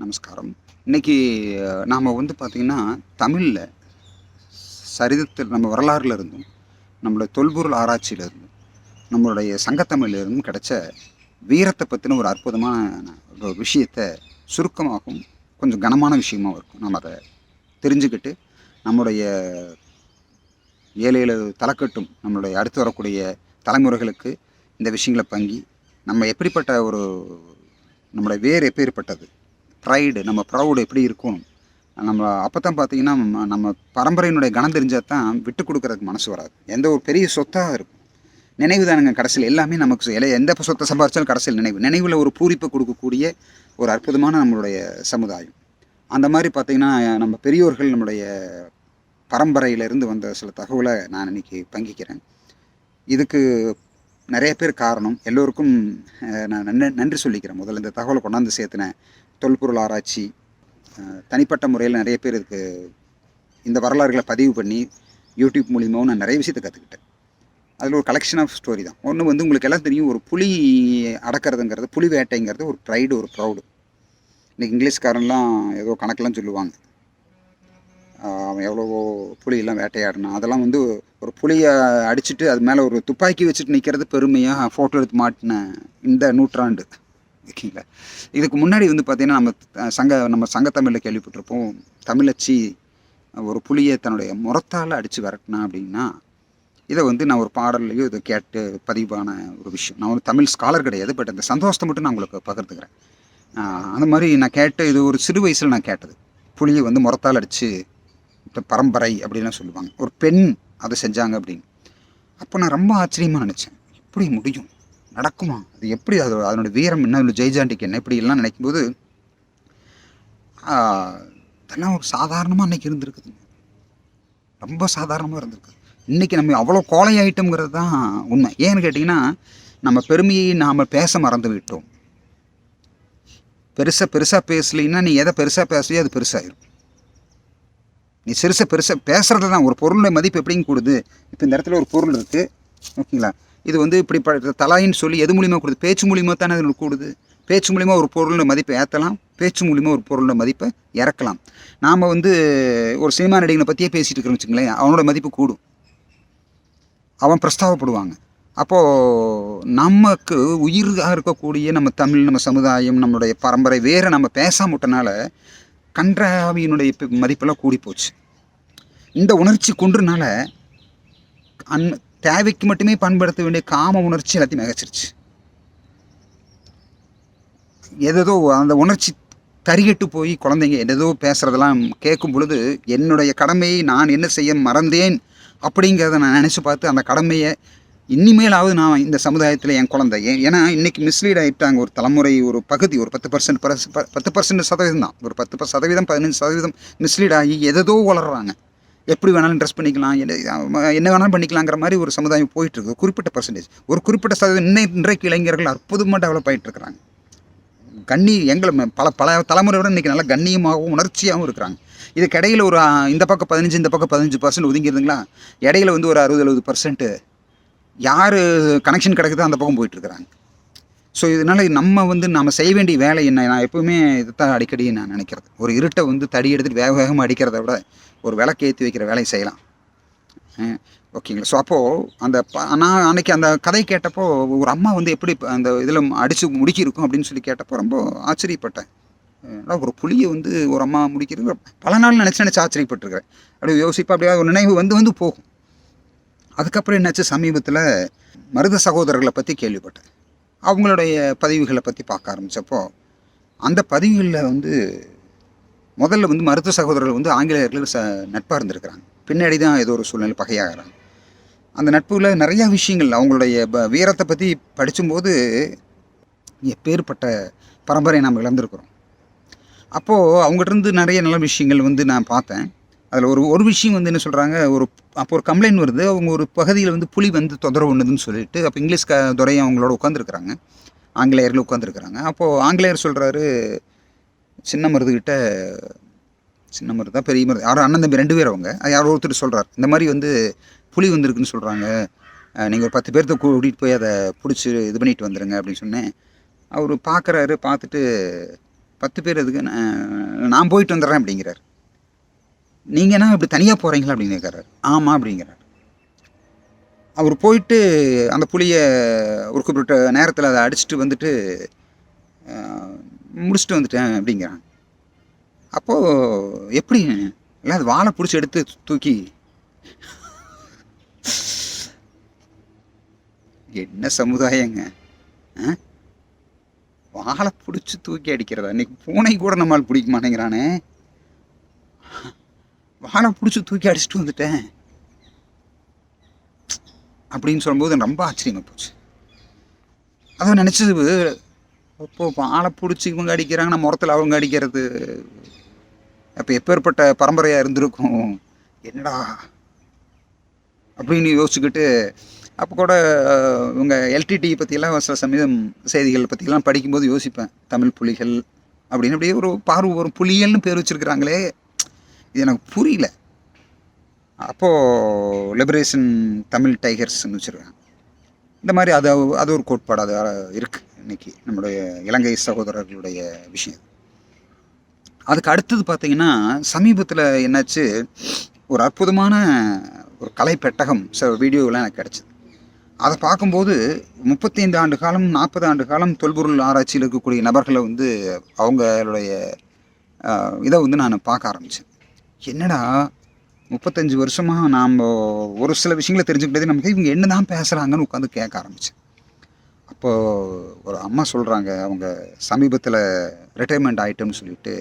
நமஸ்காரம். இன்னைக்கு நாம் வந்து பார்த்திங்கன்னா தமிழில் சரிதத்தில் நம்ம வரலாறுல இருந்தும் நம்மளுடைய தொல்பொருள் ஆராய்ச்சியில இருந்தும் நம்மளுடைய சங்கத்தமிழிலிருந்தும் கிடைச்ச வீரத்தை பற்றின ஒரு அற்புதமான ஒரு விஷயத்தை சுருக்கமாகவும் கொஞ்சம் கனமான விஷயமாகவும் இருக்கும். நம்ம அதை தெரிஞ்சுக்கிட்டு நம்முடைய ஏழை ஏழு தலைக்கட்டும் நம்மளுடைய அடுத்து வரக்கூடிய தலைமுறைகளுக்கு இந்த விஷயங்களை பங்கி நம்ம எப்படிப்பட்ட ஒரு நம்மளுடைய வேர் எப்பேற்பட்டது? ப்ரைடு நம்ம ப்ரௌடு எப்படி இருக்கணும் நம்ம அப்போ தான் பார்த்தீங்கன்னா நம்ம நம்ம பரம்பரையினுடைய கணம் தெரிஞ்சால் தான் விட்டு கொடுக்குறதுக்கு மனசு வராது. எந்த ஒரு பெரிய சொத்தாக இருக்கும். நினைவு தானுங்க கடைசியில் எல்லாமே நமக்கு இல்லை எந்த சொத்தை சம்பாரிச்சாலும் கடைசியில் நினைவு. நினைவில் ஒரு பூரிப்பை கொடுக்கக்கூடிய ஒரு அற்புதமான நம்மளுடைய சமுதாயம். அந்த மாதிரி பார்த்திங்கன்னா நம்ம பெரியோர்கள் நம்மளுடைய பரம்பரையிலிருந்து வந்த சில தகவலை நான் இன்னைக்கு பங்கிக்கிறேன். இதுக்கு நிறைய பேர் காரணம். எல்லோருக்கும் நான் நன்றி நன்றி சொல்லிக்கிறேன். முதல்ல இந்த தகவலை கொண்டாந்து சேர்த்தின தொல்பொருள் ஆராய்ச்சி தனிப்பட்ட முறையில் நிறைய பேர் இதுக்கு இந்த வரலாறுகளை பதிவு பண்ணி யூடியூப் மூலியமாகவும் நான் நிறைய விஷயத்தை கற்றுக்கிட்டேன் அதில் ஒரு கலெக்ஷன் ஆஃப் ஸ்டோரி தான். ஒன்று வந்து உங்களுக்கு எல்லாம் தெரியும் ஒரு புலி அடக்கிறதுங்கிறது புலி வேட்டைங்கிறது ஒரு ப்ரைடு ஒரு ப்ரௌடு இன்றைக்கி இங்கிலீஷ்காரன்லாம் ஏதோ கணக்கெலாம் சொல்லுவாங்க. அவன் எவ்வளவோ புலியெல்லாம் வேட்டையாடினான். அதெல்லாம் வந்து ஒரு புலியை அடிச்சுட்டு அது மேலே ஒரு துப்பாக்கி வச்சுட்டு நிற்கிறது பெருமையாக ஃபோட்டோ எடுத்து மாட்டின இந்த நூற்றாண்டு. ஓகேங்களா? இதுக்கு முன்னாடி வந்து பார்த்திங்கன்னா நம்ம சங்க நம்ம சங்கத்தமிழில் கேள்விப்பட்டிருப்போம் தமிழச்சி ஒரு புலியை தன்னுடைய முறத்தால் அடித்து விரட்டினா அப்படின்னா இதை வந்து நான் ஒரு பாடல்லையோ இதை கேட்டு பதிவான ஒரு விஷயம். நான் ஒரு தமிழ் ஸ்காலர் கிடையாது பட் அந்த சந்தோஷத்தை மட்டும் நான் உங்களுக்கு பகிர்ந்துக்கிறேன். அந்த மாதிரி நான் கேட்ட இது ஒரு சிறு வயசில் நான் கேட்டது. புலியை வந்து முறத்தால் அடித்து பரம்பரை அப்படின்லாம் சொல்லுவாங்க. ஒரு பெண் அதை செஞ்சாங்க அப்படின்னு. அப்போ நான் ரொம்ப ஆச்சரியமாக நினச்சேன். எப்படி முடியும்? நடக்குமா? அது எப்படி அது அதனோட வீரம் என்ன? அதில் ஜெய்ஜாண்டிக்கு என்ன? இப்படி எல்லாம் நினைக்கும்போது இதெல்லாம் ஒரு சாதாரணமாக அன்னைக்கு இருந்திருக்குது. ரொம்ப சாதாரணமாக இருந்திருக்கு. இன்றைக்கி நம்ம அவ்வளோ கோழையாயிட்டோங்கிறது தான் உண்மை. ஏன்னு கேட்டிங்கன்னா நம்ம பெருமையை நாம் பேச மறந்து விட்டோம். பெருசாக பெருசாக பேசலைன்னா நீ எதை பெருசாக பேசலையோ அது பெருசாகிடும் நீ சிறுசை பெருசாக பேசுகிறது தான் ஒரு பொருளுடைய மதிப்பு எப்படிங்க கூடுது. இப்போ இந்த இடத்துல ஒரு பொருள் இருக்குது ஓகேங்களா? இது வந்து இப்படி ப தலாயின்னு சொல்லி எது மூலியமாக கூடுது? பேச்சு மூலியமாக தானே அது கூடுது. பேச்சு மூலிமா ஒரு பொருளோட மதிப்பை ஏற்றலாம். பேச்சு மூலிமா ஒரு பொருளோட மதிப்பை இறக்கலாம். நாம் வந்து ஒரு சினிமா நடிகனை பற்றியே பேசிகிட்டு இருக்கிறோம் வச்சுங்களேன் அவனோட மதிப்பு கூடும். அவன் பிரஸ்தாவப்படுவாங்க. அப்போது நமக்கு உயிராக இருக்கக்கூடிய நம்ம தமிழ் நம்ம சமுதாயம் நம்மளுடைய பரம்பரை வேறு நம்ம பேசாமட்டனால கன்றாவியினுடைய மதிப்பெல்லாம் கூடி போச்சு இந்த உணர்ச்சி கொன்றனால அன் தேவைக்கு மட்டுமே பயன்படுத்த வேண்டிய காம உணர்ச்சி எல்லாத்தையும் மிகச்சிருச்சு எதேதோ அந்த உணர்ச்சி தறிகெட்டு போய் குழந்தைங்க எதோ பேசுகிறதெல்லாம் கேட்கும் பொழுது என்னுடைய கடமையை நான் என்ன செய்ய மறந்தேன் அப்படிங்கிறத நான் நினச்சி பார்த்து அந்த கடமையை இனிமேலாவது நான் இந்த சமுதாயத்தில் என் குழந்தை. ஏன்னா இன்றைக்கி மிஸ்லீட் ஆகிட்டாங்க ஒரு தலைமுறை ஒரு பகுதி ஒரு பத்து பர்சன்ட் பத்து பர்சன்ட் சதவீதம் தான். ஒரு பத்து சதவீதம் பதினஞ்சு சதவீதம் மிஸ்லீட் ஆகி எதோ வளர்றாங்க. எப்படி வேணாலும் ட்ரெஸ் பண்ணிக்கலாம் என்ன வேணாலும் பண்ணிக்கலாங்கிற மாதிரி ஒரு சமுதாயம் போயிட்டு இருக்கு குறிப்பிட்ட பர்சன்டேஜ் ஒரு குறிப்பிட்ட சதவீதம் இன்னை இன்றைக்கு இளைஞர்கள் அற்புதமாக டெவலப் ஆகிட்டு இருக்கிறாங்க. கண்ணி எங்களை பல பல தலைமுறை இன்றைக்கி நல்லா கண்ணியமாகவும் உணர்ச்சியாகவும் இருக்கிறாங்க. இதுக்கு இடையில் ஒரு இந்த பக்கம் பதினஞ்சு இந்த பக்கம் பதினஞ்சு பர்சன்ட் ஒதுங்கிருந்துங்களா இடையில வந்து ஒரு அறுபது எழுபது பர்சன்ட்டு யார் கனெக்ஷன் கிடைக்குதோ அந்த பக்கம் போயிட்டுருக்குறாங்க. ஸோ இதனால் நம்ம வந்து நம்ம செய்ய வேண்டிய வேலை என்ன? நான் எப்பவுமே இதுதான் அடிக்கடி நான் நினைக்கிறது. ஒரு இருட்டை வந்து தடி எடுத்துகிட்டு வேக வேகமாக அடிக்கிறத விட ஒரு விளக்கு ஏற்றி வைக்கிற வேலையை செய்யலாம். ஓகேங்களா ஸோ அப்போது அந்த ப- நான் அன்னைக்கு அந்த கதை கேட்டப்போ ஒரு அம்மா வந்து எப்படி அந்த இதில் அடித்து முடிக்கிருக்கும் அப்படின்னு சொல்லி கேட்டப்போ ரொம்ப ஆச்சரியப்பட்டேன். ஒரு புளியை வந்து ஒரு அம்மா முடிக்கிறது பல நாள் நினச்சி நினச்சி ஆச்சரியப்பட்டிருக்கிறேன். அப்படியே யோசிப்பா அப்படியே ஒரு நினைவு வந்து வந்து போகும். அதுக்கப்புறம் என்னாச்சு? சமீபத்தில் மருத சகோதரர்களை பற்றி கேள்விப்பட்டேன். அவங்களுடைய பதிவுகளை பற்றி பார்க்க ஆரம்பித்தப்போ அந்த பதிவுகளில் வந்து முதல்ல வந்து மருத்துவ சகோதரர்கள் வந்து ஆங்கிலேயர்கள் ச நட்பாக இருந்திருக்கிறாங்க. பின்னாடி தான் ஏதோ ஒரு சூழ்நிலை பகையாகிறாங்க. அந்த நட்புல நிறையா விஷயங்கள் அவங்களுடைய ப- வீரத்தை பற்றி படிக்கும்போது எப்பேற்பட்ட பரம்பரை நாம் இழந்திருக்கிறோம். அப்போது அவங்ககிட்ட இருந்து நிறைய நல்ல விஷயங்கள் வந்து நான் பார்த்தேன். அதில் ஒரு ஒரு விஷயம் வந்து என்ன சொல்கிறாங்க ஒரு அப்போ ஒரு கம்ப்ளைண்ட் வருது. அவங்க ஒரு பகுதியில் வந்து புலி வந்து தொந்தரவு ஒன்றுதுன்னு சொல்லிட்டு அப்போ இங்கிலீஷ் க துறையை அவங்களோட உட்காந்துருக்குறாங்க ஆங்கிலேயர்கள் உட்காந்துருக்குறாங்க அப்போது ஆங்கிலேயர் சொல்கிறாரு சின்ன மருதுகிட்ட சின்ன மருதா பெரிய மருது யாரோ அண்ணன் தம்பி ரெண்டு பேர் அவங்க. யாரோ ஒருத்தர் சொல்கிறார் இந்த மாதிரி வந்து புலி வந்திருக்குன்னு சொல்கிறாங்க நீங்கள் ஒரு பத்து பேர்த்த கூட்டிகிட்டு போய் அதை பிடிச்சி இது பண்ணிட்டு வந்துடுங்க அப்படின்னு சொன்னேன். அவர் பார்க்குறாரு பார்த்துட்டு பத்து பேர் அதுக்கு நான் நான் போயிட்டு வந்துடுறேன் அப்படிங்கிறார். நீங்கள் என்ன இப்படி தனியாக போகிறீங்களா அப்படின்னு கேட்குறாரு ஆமாம் அப்படிங்கிறார். அவர் போயிட்டு அந்த புளியை ஒரு குறிப்பிட்ட நேரத்தில் அதை அடிச்சுட்டு வந்துட்டு முடிச்சுட்டு வந்துட்டேன் அப்படிங்கிறான் அப்போது எப்படி இல்லை அது வாழை பிடிச்சி எடுத்து தூக்கி என்ன சமுதாயங்க ஆ? வாழை பிடிச்சி தூக்கி அடிக்கிறதா? இன்னைக்கு பூனை கூட நம்மால் பிடிக்க மாட்டேங்கிறானே. வாழை பிடிச்சி தூக்கி அடிச்சுட்டு வந்துட்டேன். அப்படின்னு சொல்லும்போது ரொம்ப ஆச்சரியமாக போச்சு. அதை நினச்சது அப்போ வாழை பிடிச்சி இவங்க அடிக்கிறாங்க நம்ம முறத்தில் அவங்க அடிக்கிறது. அப்போ எப்பேற்பட்ட பரம்பரையாக இருந்திருக்கும்? என்னடா? அப்படின்னு யோசிச்சுக்கிட்டு அப்போ கூட இவங்க எல்டிடி பற்றியெல்லாம் சில சமயம் செய்திகள் பற்றிலாம் படிக்கும்போது யோசிப்பேன். தமிழ் புலிகள் அப்படின்னு அப்படியே ஒரு பார்வை வரும். புலிகள்னு பேர் வச்சுருக்கிறாங்களே. இது எனக்கு புரியல. அப்போது லிபரேஷன் தமிழ் டைகர்ஸ்னு வச்சுருக்காங்க. இந்த மாதிரி அது அது ஒரு கோட்பாடு அது இருக்குது இன்றைக்கி நம்மளுடைய இலங்கை சகோதரர்களுடைய விஷயம். அதுக்கு அடுத்தது பார்த்தீங்கன்னா சமீபத்தில் என்னாச்சு ஒரு அற்புதமான ஒரு கலை பெட்டகம் சில வீடியோலாம் எனக்கு கிடச்சிது. அதை பார்க்கும்போது முப்பத்தைந்து ஆண்டு காலம் நாற்பது ஆண்டு காலம் தொல்பொருள் ஆராய்ச்சியில் இருக்கக்கூடிய நபர்களை வந்து அவங்களுடைய இதை வந்து நான் பார்க்க ஆரம்பித்தேன் என்னடா முப்பத்தஞ்சு வருஷமாக நாம் ஒரு சில விஷயங்களை தெரிஞ்சுக்கிட்டது நமக்கு இவங்க என்ன தான் பேசுகிறாங்கன்னு உட்காந்து கேட்க ஆரம்பித்தேன் அப்போது ஒரு அம்மா சொல்கிறாங்க அவங்க சமீபத்தில் ரிட்டைர்மெண்ட் ஆகிட்டோம்னு சொல்லிட்டு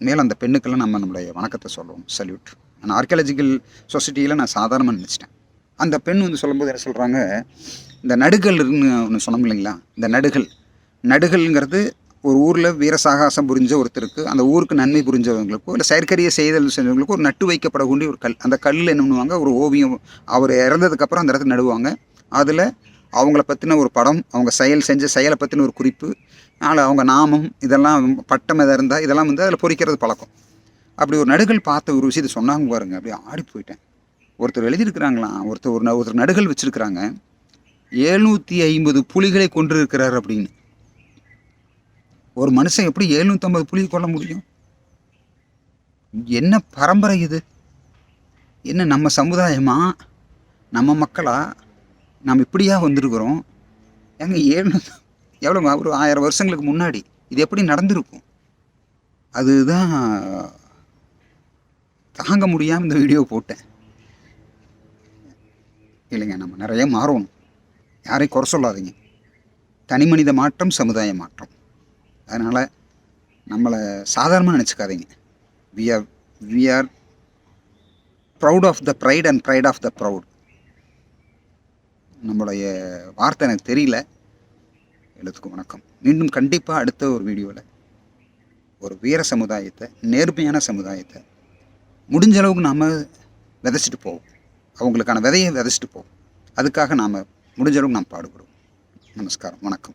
மேலே அந்த பெண்ணுக்கெல்லாம் நம்ம நம்மளுடைய வணக்கத்தை சொல்லுவோம் சல்யூட் நான் ஆர்கியாலஜிக்கல் சொசைட்டியில் நான் சாதாரணமாக நினச்சிட்டேன். அந்த பெண் வந்து சொல்லும்போது என்ன சொல்கிறாங்க இந்த நடுகள்னு ஒன்று சொன்னோம் இல்லைங்களா இந்த நடுகள். நடுகள்ங்கிறது ஒரு ஊரில் வீர சாகாசம் புரிஞ்ச ஒருத்தருக்கு அந்த ஊருக்கு நன்மை புரிஞ்சவங்களுக்கோ இல்லை செயற்கரிய செய்தல் செஞ்சவங்களுக்கோ ஒரு நட்டு வைக்கப்படக்கூடிய ஒரு கல் அந்த கல்லில் என்ன பண்ணுவாங்க? ஒரு ஓவியம் அவர் இறந்ததுக்கப்புறம் அந்த இடத்துல நடுவாங்க. அதில் அவங்கள பற்றின ஒரு படம் அவங்க செயல் செஞ்ச செயலை பற்றின ஒரு குறிப்பு அதனால் அவங்க நாமம் இதெல்லாம் பட்டம் எதாக இருந்தால் இதெல்லாம் வந்து அதில் பொறிக்கிறது பழக்கம். அப்படி ஒரு நடுகள் பார்த்த ஒரு விஷயத்தை சொன்னாங்க பாருங்க. அப்படியே ஆடி போயிட்டேன். ஒருத்தர் எழுதியிருக்கிறாங்களாம் ஒருத்தர் ஒரு ந- ஒருத்தர் நடுகள் வச்சுருக்கிறாங்க. எழுநூற்றி ஐம்பது புலிகளை கொண்டிருக்கிறார் அப்படின்னு. ஒரு மனுஷன் எப்படி எழுநூற்றம்பது புலி கொள்ள முடியும்? என்ன பரம்பரை இது? என்ன நம்ம சமுதாயமா? நம்ம மக்களா? நாம் இப்படியா வந்திருக்கிறோம்? ஏங்க ஏழுநூறு எவ்வளோ ஒரு ஆயிரம் வருஷங்களுக்கு முன்னாடி இது எப்படி நடந்திருக்கும்? அதுதான் தாங்க முடியாமல் இந்த வீடியோ போட்டேன். இல்லைங்க நம்ம நிறைய மாறணும் யாரையும் குறை சொல்லாதீங்க. தனி மனித மாற்றம் சமுதாய மாற்றம். அதனால் நம்மளை சாதாரணமாக நினச்சிக்காதீங்க. We are we are proud of the pride and pride of the proud நம்மளுடைய வார்த்தை எனக்கு தெரியல. எழுத்துக்கு வணக்கம். மீண்டும் கண்டிப்பாக அடுத்த ஒரு வீடியோவில் ஒரு வீர சமுதாயத்தை நேர்மையான சமுதாயத்தை முடிஞ்ச அளவுக்கு நாம் விதைச்சிட்டு போவோம். அவங்களுக்கான விதையை விதைச்சிட்டு போவோம். அதுக்காக நாம் முடிஞ்ச அளவுக்கு நாம் பாடுபடுவோம். நமஸ்காரம். வணக்கம்.